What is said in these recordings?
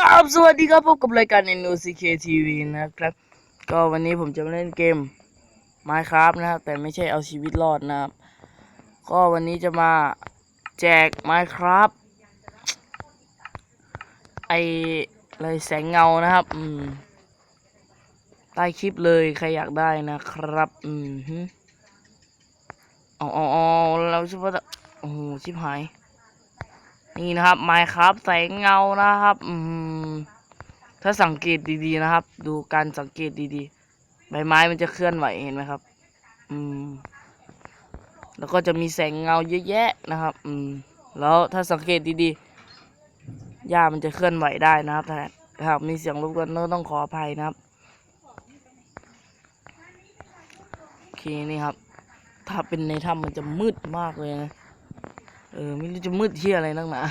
ครับสวัสดีครับพบกับรายการ NOCK TV นะครับ ก็วันนี้ผมจะมาเล่นเกม Minecraft นะครับ แต่ไม่ใช่เอาชีวิตรอดนะครับ ก็วันนี้จะมาแจก Minecraft ไออะไรแสงเงานะครับ อืม ใต้คลิปเลยใครอยากได้นะครับ อืมอ๋ออ๋อเราชิบว่าโอ้โหชิบหาย นี่นะครับ Minecraft แสงเงานะครับ อืมถ้าสังเกตดีๆนะครับ ดูการสังเกตดีๆ ใบไม้มันจะเคลื่อนไหวเห็นไหมครับ อืม แล้วก็จะมีแสงเงาเยอะแยะนะครับ อืม แล้วถ้าสังเกตดีๆหญ้ามันจะเคลื่อนไหวได้นะครับแต่ถ้าหากมีเสียงรบกวนก็ต้องขออภัยนะครับโอเคนี่ครับ ถ้าเป็นในถ้ำมันจะมืดมากเลยนะ เออไม่รู้จะมืดที่อะไรนักหนา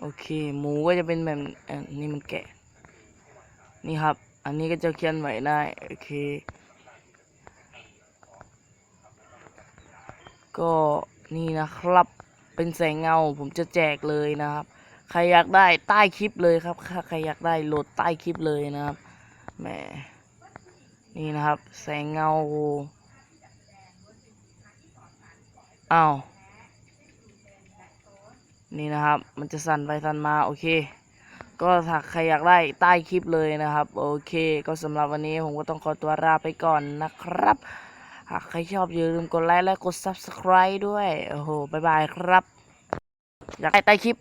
โอเค หมูก็จะเป็นแบบอันนี้มันแกะ นี่ครับ อันนี้ก็จะเคลื่อนไหวได้โอเค ก็นี่นะครับเป็นแสงเงาผมจะแจกเลยนะครับ ใครอยากได้ใต้คลิปเลยครับถ้าใครอยากได้โหลดใต้คลิปเลยนะครับแหมนี่นะครับ แสงเงาอ้าว นี่นะครับ มันจะสั่นไปสั่นมาโอเค ก็ถ้าใครอยากได้ใต้คลิปเลยนะครับ โอเค ก็สำหรับวันนี้ผมก็ต้องขอตัวลาไปก่อนนะครับ หากใครชอบอย่าลืมกดไลค์และกด subscribe ด้วย โอ้โห บ๊ายบายครับ อยากได้ใต้คลิป